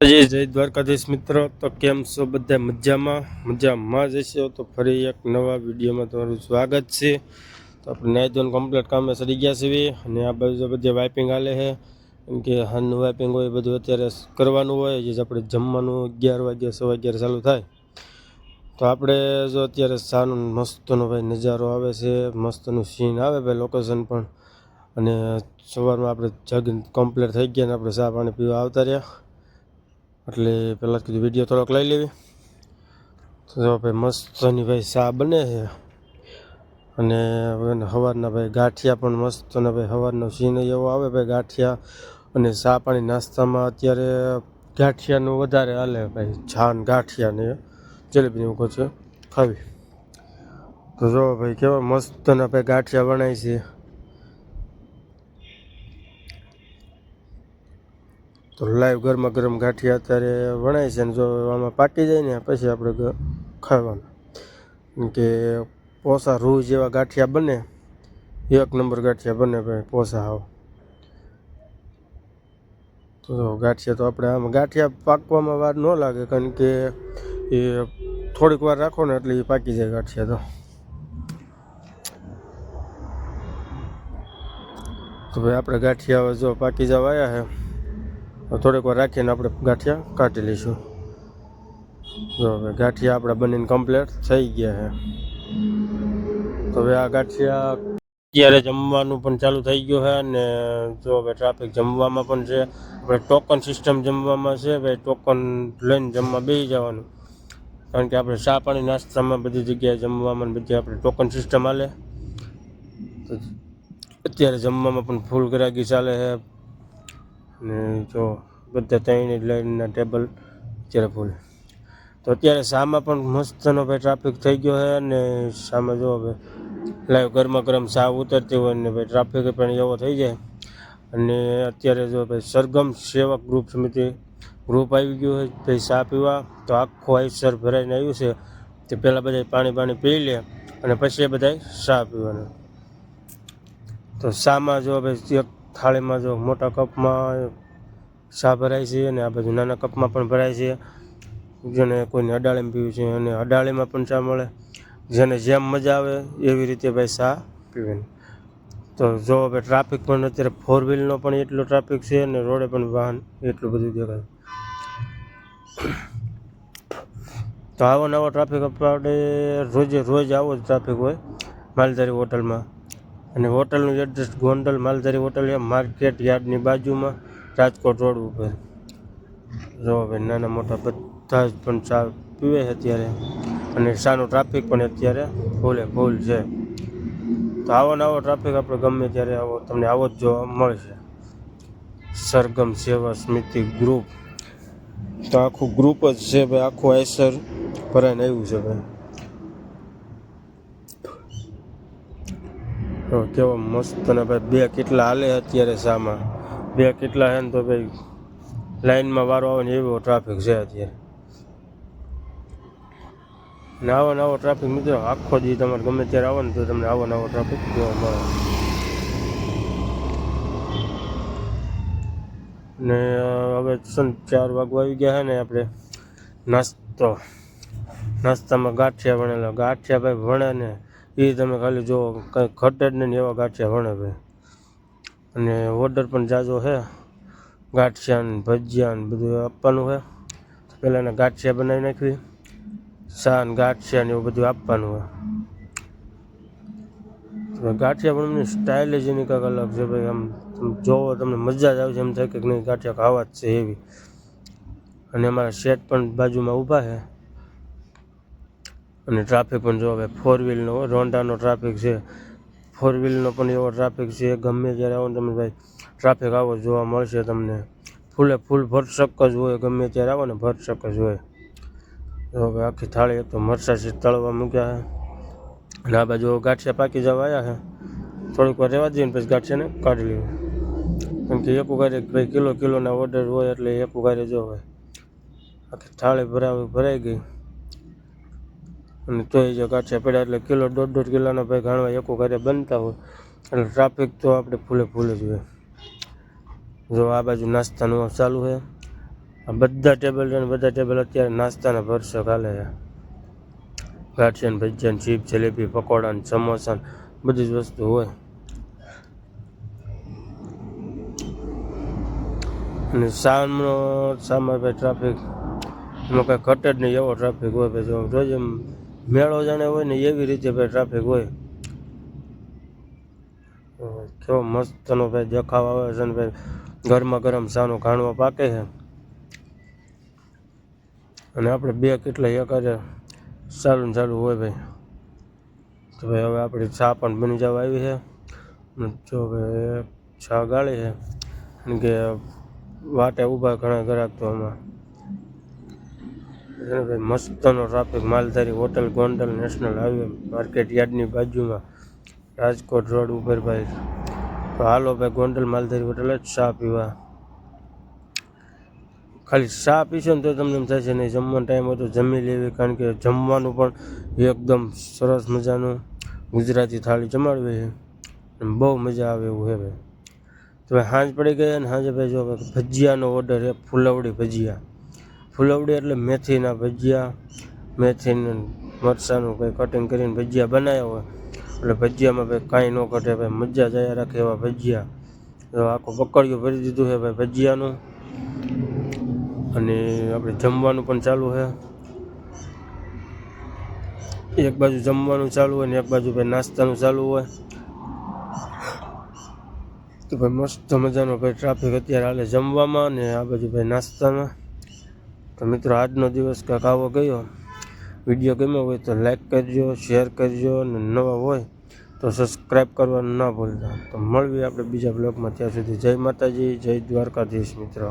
જય જય દ્વારકાધીશ મિત્રો. તો કેમ છો બધા મજામાં? મજામાં જ હશો? તો ફરી એક નવા વિડીયોમાં તમારું સ્વાગત છે. તો આપણે નાઈ ધોઈને કમ્પ્લીટ કામે સડી ગયા છીએ. અને આ બાજુ બધે વાઇપિંગ હાલે છે. કેમ કે હાલનું વાઇપિંગ હોય બધું અત્યારે કરવાનું હોય, જે આપણે જમવાનું અગિયાર વાગ્યા સવા અગિયાર ચાલુ થાય. તો આપણે જો અત્યારે સાનો મસ્તનો ભાઈ નજારો આવે છે. મસ્તનું સીન આવે ભાઈ લોકેશન પણ. અને સવારમાં આપણે જગ કમ્પ્લીટ થઈ ગયા ને આપણે ચા પાણી પીવા આવતા રહ્યા. એટલે પહેલાં કીધું વીડિયો થોડોક લઈ લેવી. તો જો ભાઈ મસ્તની ભાઈ ચા બને છે. અને સવારના ભાઈ ગાંઠિયા પણ મસ્ત અને ભાઈ સવારનો સીન એવો આવે ભાઈ ગાંઠિયા અને ચા પાણી નાસ્તામાં અત્યારે ગાંઠિયાનું વધારે હાલે ભાઈ, છાન ગાંઠિયાને. જલેબીને એવું છે. ખાવી. તો જો ભાઈ કેવા મસ્તના ભાઈ ગાંઠિયા બનાવી છે. તો લાઈવ ગરમા ગરમ ગાંઠિયા અત્યારે વણાય છે ને જો આમાં પાકી જાય ને, પછી આપણે ખાવાનું. કે પોસા રૂ જેવા ગાંઠિયા બને, એક નંબર ગાંઠિયા બને ભાઈ, પોસા આવો. તો ગાંઠિયા તો આપણે આમાં ગાંઠિયા પાકવામાં વાર ન લાગે, કારણ કે એ થોડીક વાર રાખો ને એટલે એ પાકી જાય ગાંઠિયા તો. તો ભાઈ, આપણે ગાંઠિયા જો પાકી જવા આવ્યા છે થોડીક વાર રાખીને આપણે ગાંઠિયા કાઢી લઈશું. જો હવે ગાંઠિયા આપણા બનીને કમ્પ્લીટ થઈ ગયા છે. તો હવે આ ગાંઠિયા અત્યારે જમવાનું પણ ચાલુ થઈ ગયું છે અને જો હવે ટ્રાફિક જમવામાં પણ છે. આપણે ટોકન સિસ્ટમ જમવામાં છે ભાઈ ટોકન લઈને જમવા બેસી જવાનું. કારણ કે આપણે ચા પાણી નાસ્તામાં બધી જગ્યાએ જમવામાં બધી આપણે ટોકન સિસ્ટમ હાલે. અત્યારે જમવામાં પણ ફૂલ ગ્રાહકી ચાલે છે. ને જો બધા ત્રણ લાઈનના ટેબલ અત્યારે ફૂલ. તો અત્યારે શામાં પણ મસ્તનો ભાઈ ટ્રાફિક થઈ ગયો છે અને સામે જો હવે લાઈવ ગરમા ગરમ ચા ઉતરતી હોય ને ભાઈ ટ્રાફિક પણ એવો થઈ જાય. અને અત્યારે જો ભાઈ સરગમ સેવક ગ્રુપ સમિતિ ગ્રુપ આવી ગયું હોય ભાઈ સા પીવા. તો આખું આઈસર ભરાઈને આવ્યું છે. તે પહેલાં બધા પાણી પાણી પી લે અને પછી એ બધા સા પીવાનું. તો શામાં જો ભાઈ એક થાળીમાં જો મોટા કપમાં ચા ભરાય છે અને આ બાજુ નાના કપમાં પણ ભરાય છે. જેને કોઈને અડાળીમાં પીવું છે અને અડાળીમાં પણ ચા મળે. જેને જેમ મજા આવે એવી રીતે ભાઈ ચા પીવાની. તો જો હવે ટ્રાફિક પણ અત્યારે ફોર વ્હીલનો પણ એટલો ટ્રાફિક છે અને રોડે પણ વાહન એટલું બધું દેખાય. તો આવો નવો ટ્રાફિક આપણે રોજે રોજ આવો જ ટ્રાફિક હોય. માલધારી હોટલમાં અને હોટલનું એડ્રેસ ગોંડલ માલધારી હોટલ એ માર્કેટ યાર્ડની બાજુમાં રાજકોટ રોડ ઉપર. જો ભાઈ નાના મોટા બધા જ પણ ચા પીવે છે અત્યારે. અને શાનું ટ્રાફિક પણ અત્યારે ફૂલે ફૂલ છે. તો આવો ને આવો ટ્રાફિક આપણે ગમે ત્યારે આવો, તમને આવો જ જોવા મળશે. સરગમ સેવા સમિતિ ગ્રુપ તો આખું ગ્રુપ જ છે ભાઈ, આખું આઈસર ભરાઈને આવ્યું છે ભાઈ. તો કેવો મસ્ત ને ભાઈ, બે કેટલા હાલે અત્યારે શામાં બે કેટલા હે ને તો ભાઈ, લાઈનમાં વારો આવે ને એવો ટ્રાફિક છે અત્યારે. ને આવો નવો ટ્રાફિક મિત્રો, આખો દી તમારે ગમે ત્યારે આવો ને તો તમને આવો નવો ટ્રાફિક જોવા મળે. ને હવે સન ચાર વાગવા આવી ગયા છે ને આપણે. નાસ્તો. નાસ્તામાં ગાંઠિયા ભણેલા. ગાંઠિયા ભાઈ વણે ને. એ તમે ખાલી જો કંઈ ઘટે જ નહીં એવા ગાંઠિયા વણે ભાઈ. અને ઓર્ડર પણ જાજો છે ગાંઠિયા ભજીયા ને બધું આપવાનું છે પહેલાં એને ગાંઠિયા બનાવી નાખવી. ચા ને ગાંઠિયા ને એવું બધું આપવાનું હોય ગાંઠિયા પણ એમની સ્ટાઇલ જ એની કંઈક અલગ છે ભાઈ. આમ જોવો તમને મજા જ આવશે એમ થાય કે નહીં, ગાંઠિયા ખાવા જ છે એવી. અને અમારા શેઠ પણ બાજુમાં ઊભા છે અને ટ્રાફિક પણ જો હવે ફોર વ્હીલનો રોન્ડાનો ટ્રાફિક છે. ફોર વ્હીલનો પણ એવો ટ્રાફિક છે, ગમે ત્યારે આવો તમે ભાઈ ટ્રાફિક આવો જોવા મળશે તમને. ફૂલે ફૂલ ભરસક જ હોય, ગમે ત્યારે આવો ને ભરસક જ હોય. હવે આખી થાળી એક તો મરસા છે તળવા મૂક્યા અને આ બાજુ ગાંઠિયા પાકી જવા આવ્યા છે થોડીક વાર રહેવા દઈએ ને પછી ગાંઠિયાને કાઢી લેવું કેમ કે એક ઉગારે ભાઈ કિલો, કિલોના ઓર્ડર હોય એટલે એક ઉગારે જો હોય. આખી થાળી ભરાવી, ભરાઈ ગઈ. અને તોય જો કાચા પડ્યા એટલે કિલો દોઢ દોઢ કિલોના ભાઈ ઘાણવા એકો ઘરે બનતા હોય. એટલે ટ્રાફિક તો આપણે ફૂલે ફૂલે જ હોય. જો આ બાજુ નાસ્તાનું ચાલુ છે. આ બધા ટેબલ છે બધા ટેબલ અત્યારે નાસ્તાના ભરસો કાલે. છે ગાંઠિયા ભજીયા ચીપ, જલેબી, પકોડા ને સમોસા બધી જ વસ્તુ હોય. અને સામનો સામે ભાઈ ટ્રાફિક એમાં કાંઈ ઘટે જ નહીં એવો ટ્રાફિક હોય. ભાઈ જો એમ મેળો જાણે હોય ને એવી રીતે ભાઈ ટ્રાફિક હોય. કેવો મસ્તનો ભાઈ દેખાવ આવે છે ને ભાઈ ગરમા ગરમ સાનું ઘાણવા પાકે છે. અને આપણે બે કેટલા એકાદે સારું ને સારું હોય ભાઈ. તો ભાઈ હવે આપણી ચા પણ બની જવા આવી છે. જો ભાઈ ચા ગાળી છે. કે વાટે ઊભા ઘણા ગ્રાહક તો આમાં. ભાઈ, મસ્તનો traffic Maldhari hotel Gondal national highway market યાર્ડની બાજુમાં રાજકોટ રોડ ઉપર ભાઈ. તો હાલો ભાઈ, ગોંડલ માલધારી હોટલ જ ચા પીવા. ખાલી ચા પીશો ને તો તમને એમ થશે નહીં, જમવાનો ટાઈમ હતો જમી લેવી, કારણ કે જમવાનું પણ એકદમ સરસ મજાનું ગુજરાતી થાળી જમાડવી છે. બહુ મજા આવે એવું છે ભાઈ. તો સાંજ પડી ગઈ અને સાંજે ભાઈ જો ભજીયાનો ઓર્ડર છે, ફુલવડી ભજીયા. ફુલવડી એટલે મેથીના ભજીયા, મેથીનું મરચાંનું કંઈ કટિંગ કરીને ભજીયા બનાવ્યા હોય, એટલે ભજીયામાં ભાઈ કાંઈ ન ઘટે ભાઈ, મજા જાય રાખે એવા ભજીયા. તો આખું પકડ્યું ભરી દીધું છે ભાઈ ભજીયાનું. અને આપણે જમવાનું પણ ચાલુ છે. એક બાજુ જમવાનું ચાલુ હોય ને એક બાજુ ભાઈ નાસ્તાનું ચાલુ હોય. તો ભાઈ મસ્ત મજાનો ભાઈ ટ્રાફિક અત્યારે હાલે જમવામાં ને આ બાજુ ભાઈ નાસ્તામાં. તો મિત્રો, આજનો દિવસ કંઈક આવો ગયો. વીડિયો ગમ્યો હોય તો લાઈક કરજો શેર કરજો અને નવા હોય તો સબસ્ક્રાઈબ કરવાનું ના ભૂલતા. તો મળવી આપણે બીજા બ્લોગમાં ત્યાં સુધી જય માતાજી, જય દ્વારકાધીશ મિત્રો.